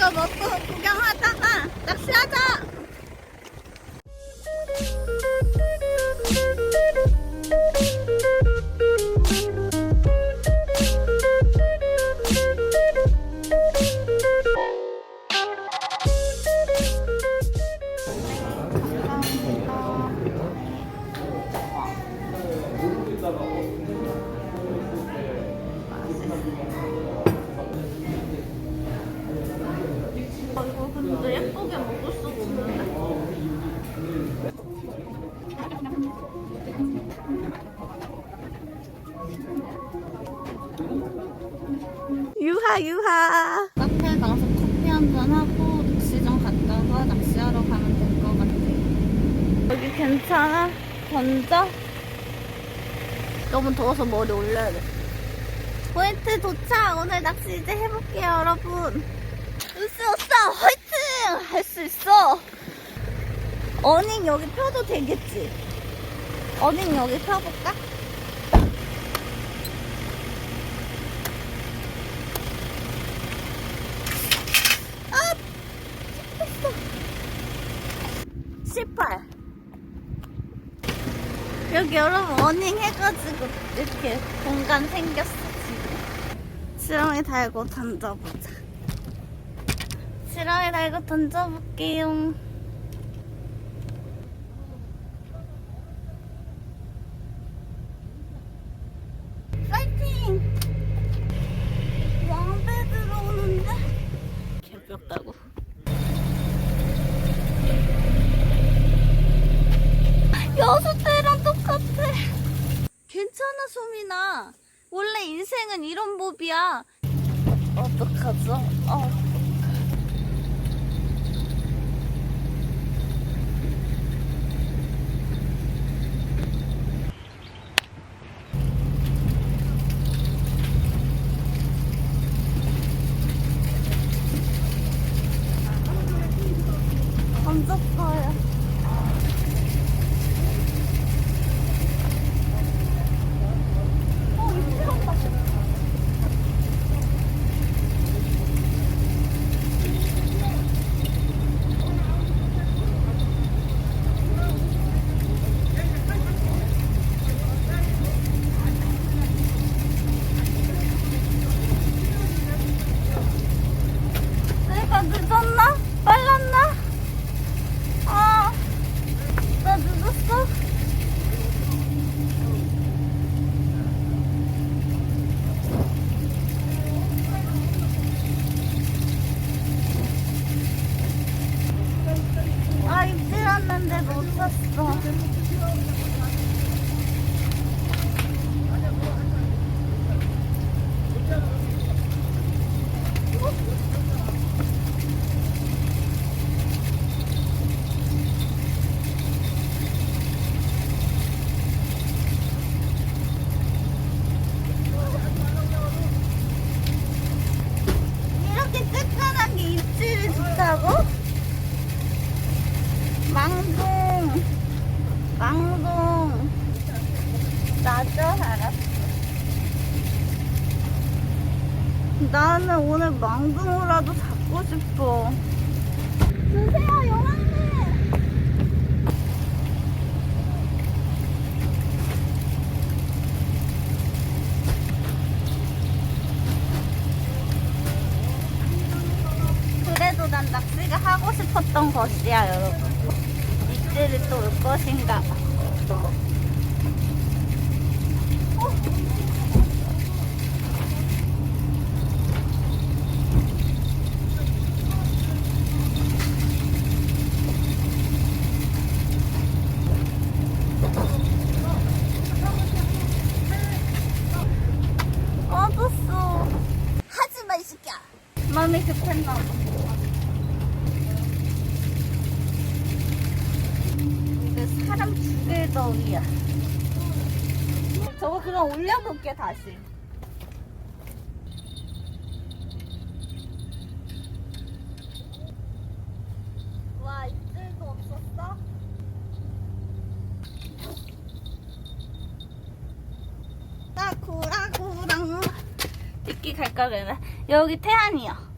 거 먹고 구경 예쁘게 먹을 수가 없는데. 유하 유하. 카페 가서 커피 한 잔 하고 낚시장 갔다가 낚시하러 가면 될 것 같아. 여기 괜찮아? 던져? 너무 더워서 머리 올려야 돼. 포인트 도착! 오늘 낚시 이제 해볼게요 여러분. 으쌰 으쌰 화이팅 할 수 있어. 어닝 여기 펴도 되겠지? 어닝 여기 펴볼까? 아! 실패했어 18 여기 여러분 어닝 해가지고 이렇게 공간 생겼어 지금. 지렁이 달고 던져보자 지렁이 달고 던져볼게요. 파이팅! 왕배 들어오는데? 개볍다고. 여섯 대랑 똑같아. 괜찮아 소민아. 원래 인생은 이런 법이야. 어떡하죠? 어. 던졌어요. 어, 미치겠다. 내가 늦었나? 빨랐나? 아, 나 늦었어? 아, 입질했는데 놓쳤어. 이렇게 뜨끈한 게 입질이 좋다고? 망둥 망둥 나죠? 알았어 나는 오늘 망둥어라도 잡고 싶어 주세요 영화님 그래도 난 낚시가 하고 싶었던 것이야, 여러분. 이때를 또올 것인가 봐. 어? 꺼졌어. 하지 마, 이 새끼야. 마음이 급했나 봐. 이거 사람 죽일 덩이야. 저거 그냥 올려볼게 다시. 와 입질도 없었어? 따쿠라쿠랑 새끼 갈까 그러면 여기 태안이야.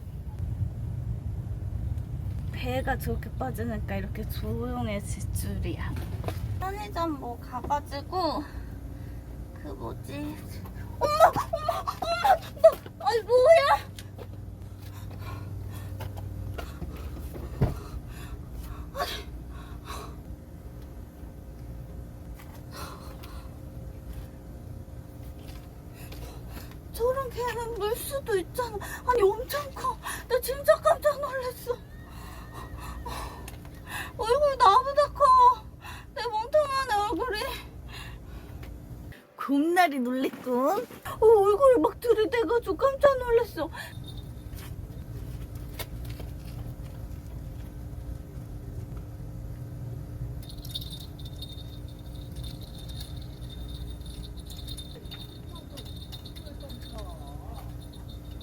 배가 저렇게 빠지니까 이렇게 조용해질 줄이야. 편의점 뭐 가가지고 그 뭐지? 엄마, 엄마, 엄마, 너, 아이 뭐야? 저런 개는 물 수도 있잖아. 아니 엄청 커. 나 진짜 깜짝 놀랐어. 얼굴이 나보다 커. 내 멍청한 얼굴이. 곰날이 놀랬군. 어, 얼굴이 막 들이대가지고 깜짝 놀랐어.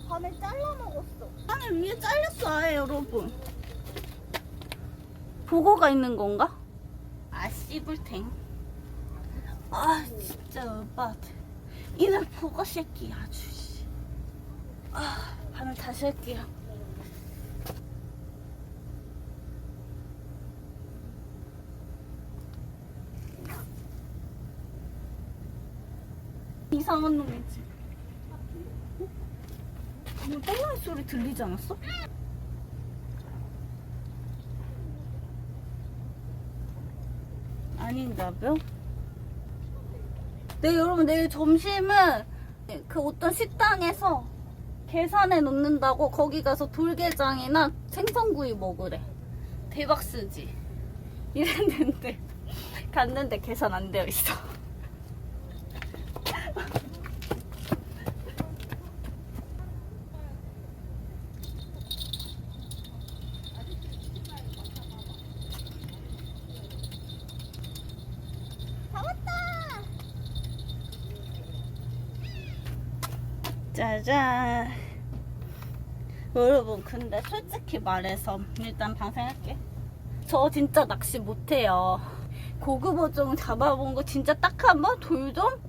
반을 잘라 먹었어. 반을 위에 잘렸어, 아예 여러분. 보고가 있는 건가? 아, 씨불탱. 아, 진짜 오빠. 이날 보고 새끼 아주. 씨. 아, 반을 다시 할게요. 이상한 놈이지. 뭐 땡랑 소리 들리지 않았어? 아닌가요? 네 여러분 내일 점심은 그 어떤 식당에서 계산해 놓는다고 거기 가서 돌게장이나 생선구이 먹으래. 대박 쓰지. 이랬는데 갔는데 계산 안 되어 있어 다 왔다 짜잔 여러분 근데 솔직히 말해서 일단 방생할게 저 진짜 낚시 못해요 고급 어종 잡아본 거 진짜 딱 한 번? 돌돔?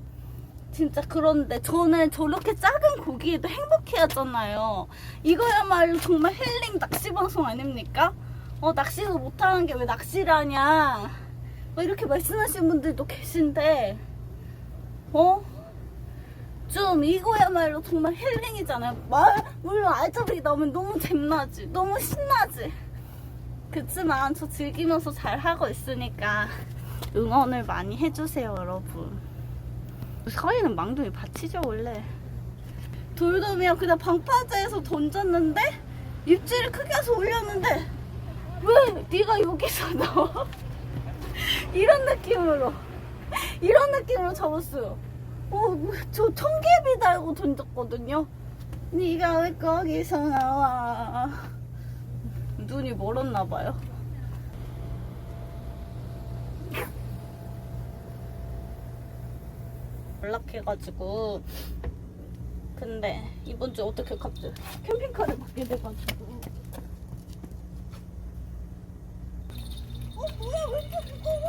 진짜 그런데 저는 저렇게 작은 고기에도 행복해 하잖아요 이거야말로 정말 힐링 낚시 방송 아닙니까? 어 낚시도 못하는 게 왜 낚시를 하냐 뭐 이렇게 말씀하시는 분들도 계신데 어? 좀 이거야말로 정말 힐링이잖아요. 말, 물론 알짜배기 나오면 너무 재미나지. 너무 신나지. 그치만 저 즐기면서 잘 하고 있으니까 응원을 많이 해주세요, 여러분. 서희는 망둥이 받치죠, 원래. 돌돔이야 그냥 방파제에서 던졌는데 입질을 크게 해서 올렸는데 왜 네가 여기서 나와? 이런 느낌으로 이런 느낌으로 잡았어요. 어, 저 청개비 달고 던졌거든요. 네가 왜 거기서 나와? 눈이 멀었나 봐요. 연락해가지고 근데 이번 주 어떻게 갑자기 캠핑카를 받게 돼가지고 어 뭐야 왜 이렇게 무거워?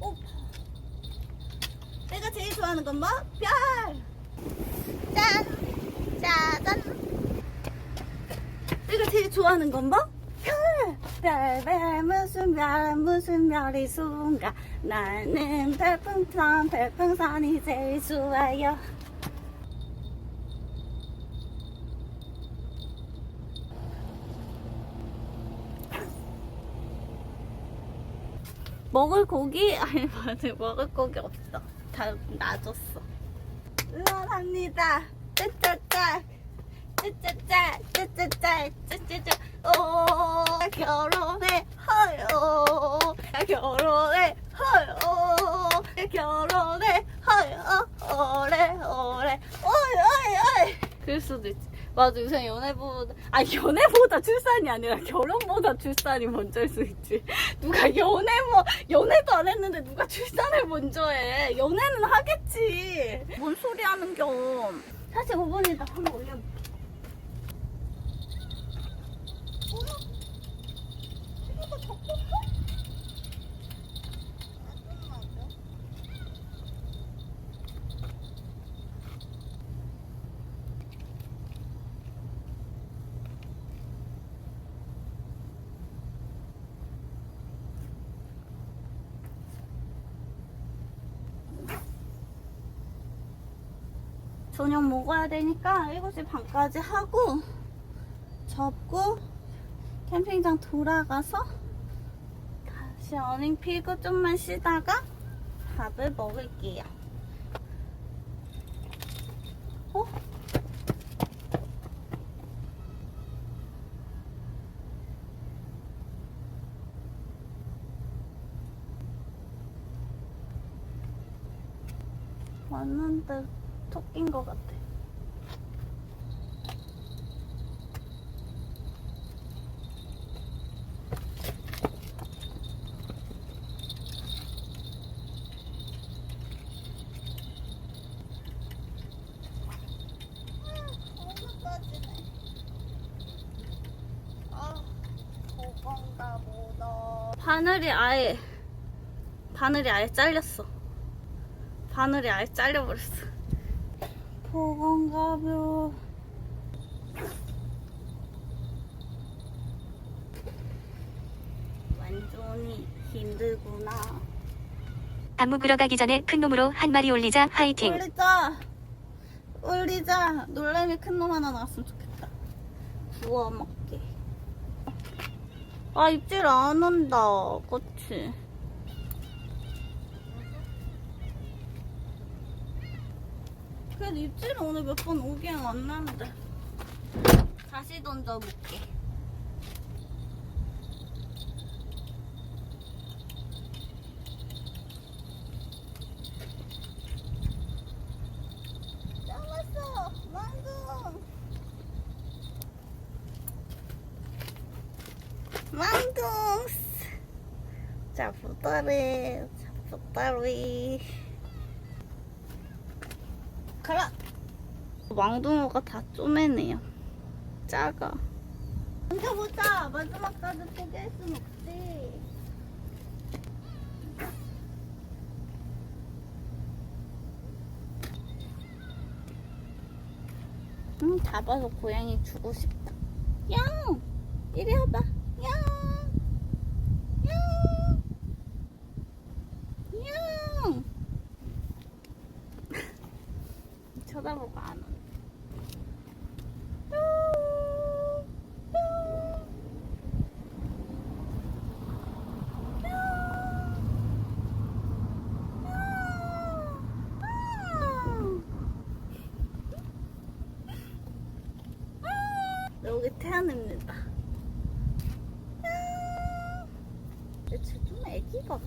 어. 내가 제일 좋아하는 건 뭐? 별! 짠! 짜잔! 내가 제일 좋아하는 건 뭐? 별! 별, 별, 무슨 별, 무슨 별이 순가. 나는 별풍선, 별풍선이 제일 좋아요. 먹을 고기? 아니 맞아 먹을 고기 없어 다 놔줬어. 응원합니다. 짜짜짜 짜짜짜 짜짜짜 짜짜짜 오 결혼해 허요. 결혼해 허요. 결혼해 허요. 오래 오래. 오이 오이 오이. 그럴 수도 있지 맞아 요새 연애보다 아 연애보다 출산이 아니라 결혼보다 출산이 먼저일 수 있지. 누가 연애 뭐 연애도 안 했는데 누가 출산을 먼저 해. 연애는 하겠지. 뭔 소리 하는 겸. 사실 5분이다 한번 올려 저녁 먹어야 되니까 7시 반까지 하고 접고 캠핑장 돌아가서 다시 어닝 피고 좀만 쉬다가 밥을 먹을게요. 어? 왔는데 인 것 같아. 바늘이 아예, 바늘이 아예 잘렸어. 바늘이 아예 잘려버렸어. 보건가벼. 완전히 힘들구나. 안무 보러 가기 전에 큰 놈으로 한 마리 올리자 화이팅. 올리자. 올리자. 놀래미 큰 놈 하나 나왔으면 좋겠다. 구워 먹게. 아 입질 안 온다. 그치? 그래도 입질은 오늘 몇 번 오긴 왔는데. 다시 던져볼게. 잡았어! 망둥! 망둥! 잡았다리, 잡았다리. 가라! 망둥어가 다 쪼매네요. 작아. 던져보자! 마지막까지 포기할 순 없지. 응, 잡아서 고양이 주고 싶다. 양! 이리 와봐. 양! 양! 양! 쳐다보고 안 오네. 여기 태안입니다. 쟤좀 애기 같아.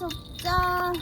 접자